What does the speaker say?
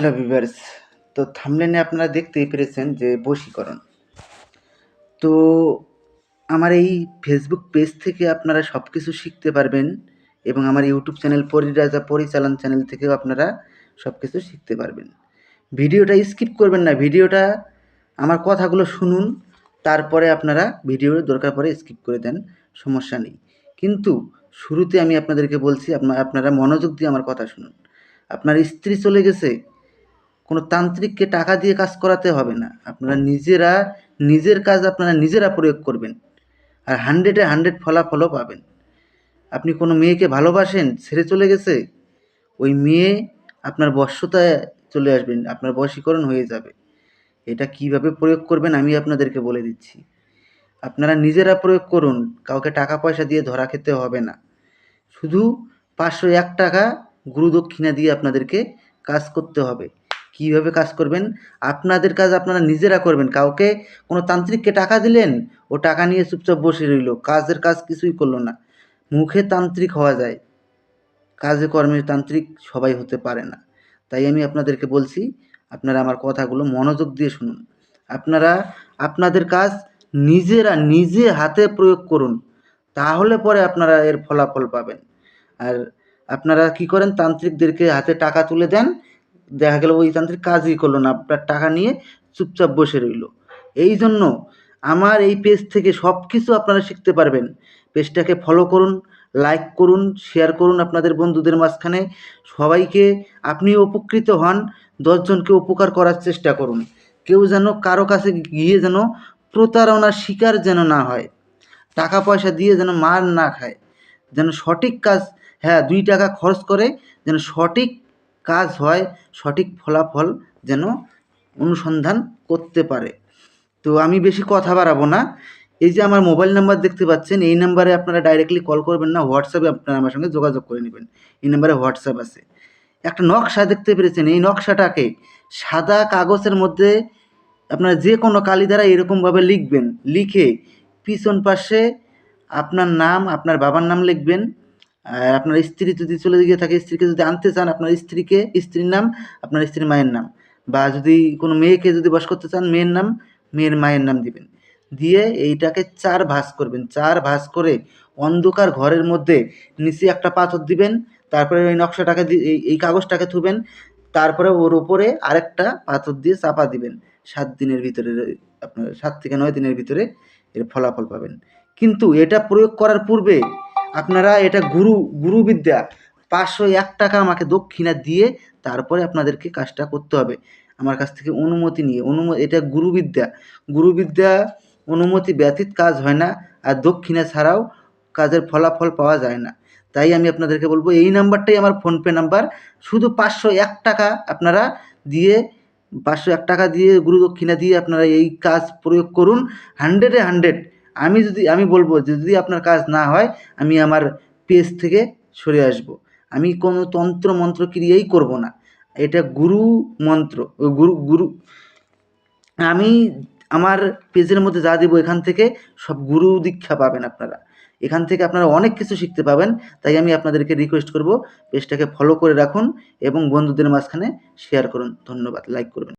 Hello viewers তো থামলেনে আপনারা দেখতেই পেরেছেন যে বশীকরণ। তো আমার এই ফেসবুক পেজ থেকে আপনারা সব কিছু শিখতে পারবেন এবং আমার ইউটিউব চ্যানেল পরিরাজা পরিচালন চ্যানেল থেকেও আপনারা সব কিছু শিখতে পারবেন। ভিডিওটা স্কিপ করবেন না, ভিডিওটা আমার কথাগুলো শুনুন, তারপরে আপনারা ভিডিও দরকার পড়ে স্কিপ করে দেন, সমস্যা নেই। কিন্তু শুরুতে আমি আপনাদেরকে বলছি, আপনা- আপনারা মনোযোগ দিয়ে আমার কথা শুনুন। আপনার স্ত্রী চলে গেছে কোনো তান্ত্রিককে টাকা দিয়ে কাজ করাতে হবে না। আপনারা নিজেরা, নিজের কাজ আপনারা নিজেরা প্রয়োগ করবেন। আর হান্ড্রেডে হান্ড্রেড ফলাফলও পাবেন। আপনি কোনো মেয়েকে ভালোবাসেন, ছেড়ে চলে গেছে? ওই মেয়ে আপনার বশ্যতায় চলে আসবেন, আপনার বশীকরণ হয়ে যাবে। এটা কীভাবে প্রয়োগ করবেন আমি আপনাদেরকে বলে দিচ্ছি। আপনারা নিজেরা প্রয়োগ করুন, কাউকে টাকা পয়সা দিয়ে ধরা খেতে হবে না। শুধু পাঁচশো এক টাকা গুরুদক্ষিণা দিয়ে আপনাদেরকে কাজ করতে হবে। কীভাবে কাজ করবেন? আপনাদের কাজ আপনারা নিজেরা করবেন। কাউকে কোনো তান্ত্রিককে টাকা দিলেন, ও টাকা নিয়ে চুপচাপ বসে রইল। কাজের কাজ কিছুই করল না। মুখে তান্ত্রিক হওয়া যায়। কাজে কর্মে তান্ত্রিক সবাই হতে পারে না। তাই আমি আপনাদেরকে বলছি, আপনারা আমার কথাগুলো মনোযোগ দিয়ে শুনুন। আপনারা আপনাদের কাজ নিজেরা নিজে হাতে প্রয়োগ করুন। তাহলে পরে আপনারা এর ফলাফল পাবেন। আর আপনারা কি করেন? তান্ত্রিকদেরকে হাতে টাকা তুলে দেন দেখা গেল ওই তান্ত্রিক কাজই করল না, আপনার টাকা নিয়ে চুপচাপ বসে রইল। এই জন্য আমার এই পেজ থেকে সব কিছু আপনারা শিখতে পারবেন। পেজটাকে ফলো করুন লাইক করুন শেয়ার করুন আপনাদের বন্ধুদের মাঝখানে। সবাইকে আপনি উপকৃত হন, দশজনকে উপকার করার চেষ্টা করুন। কেউ যেন কারও কাছে গিয়ে যেন প্রতারণার শিকার যেন না হয়, টাকা পয়সা দিয়ে যেন মার না খায়, যেন সঠিক কাজ হ্যাঁ দুই টাকা খরচ করে যেন সঠিক কাজ হয়, সঠিক ফলাফল যেন অনুসন্ধান করতে পারে। তো আমি বেশি কথা বাড়াবো না। এই যে আমার মোবাইল নাম্বার দেখতে পাচ্ছেন, এই নাম্বারে আপনারা ডাইরেক্টলি কল করবেন না হোয়াটসঅ্যাপে আপনারা আমার সঙ্গে যোগাযোগ করে নেবেন। এই নাম্বারে হোয়াটসঅ্যাপ আছে। একটা নকশা দেখতে পেরেছেন, এই নকশাটাকে সাদা কাগজের মধ্যে আপনারা যে কোনো কালি দ্বারা এরকমভাবে লিখবেন। লিখে পিছন পাশে আপনার নাম, আপনার বাবার নাম লিখবেন। আর আপনার স্ত্রী যদি চলে গিয়ে থাকে, স্ত্রীকে যদি আনতে চান, আপনার স্ত্রীকে, স্ত্রীর নাম, আপনার স্ত্রীর মায়ের নাম। বা যদি কোনো মেয়েকে যদি বস করতে চান, মেয়ের নাম, মেয়ের মায়ের নাম দিবেন। দিয়ে এইটাকে চার ভাঁজ করবেন। চার ভাঁজ করে অন্ধকার ঘরের মধ্যে নিচে একটা পাথর দিবেন, তারপরে ওই নকশাটাকে এই কাগজটাকে থুবেন, তারপরে ওর উপরে আরেকটা পাথর দিয়ে চাপা দিবেন। সাত দিনের ভিতরে, আপনার সাত থেকে নয় দিনের ভিতরে এর ফলাফল পাবেন। কিন্তু এটা প্রয়োগ করার পূর্বে আপনারা এটা গুরু, গুরুবিদ্যা পাঁচশো এক টাকা আমাকে দক্ষিণা দিয়ে তারপরে আপনাদেরকে কাজটা করতে হবে। আমার কাছ থেকে অনুমতি নিয়ে অনুমতি এটা গুরুবিদ্যা। গুরুবিদ্যা অনুমতি ব্যতীত কাজ হয় না আর দক্ষিণা ছাড়াও কাজের ফলাফল পাওয়া যায় না। তাই আমি আপনাদেরকে বলব, এই নাম্বারটাই আমার ফোনপে নাম্বার। শুধু পাঁচশো এক টাকা আপনারা দিয়ে, পাঁচশো এক টাকা দিয়ে গুরু দক্ষিণা দিয়ে আপনারা এই কাজ প্রয়োগ করুন। হান্ড্রেডে হান্ড্রেড আমি যদি, আমি বলব যে যদি আপনার কাজ না হয়, আমি আমার পেজ থেকে সরে আসব। আমি কোনো তন্ত্র মন্ত্র ক্রিয়াই করব না। এটা গুরু মন্ত্র, গুরু গুরু। আমি আমার পেজের মধ্যে যা দেবো এখান থেকে সব গুরু দীক্ষা পাবেন আপনারা। এখান থেকে আপনারা অনেক কিছু শিখতে পাবেন, তাই আমি আপনাদেরকে রিকোয়েস্ট করব, পেজটাকে ফলো করে রাখুন এবং বন্ধুদের মাঝখানে শেয়ার করুন। ধন্যবাদ লাইক করবেন।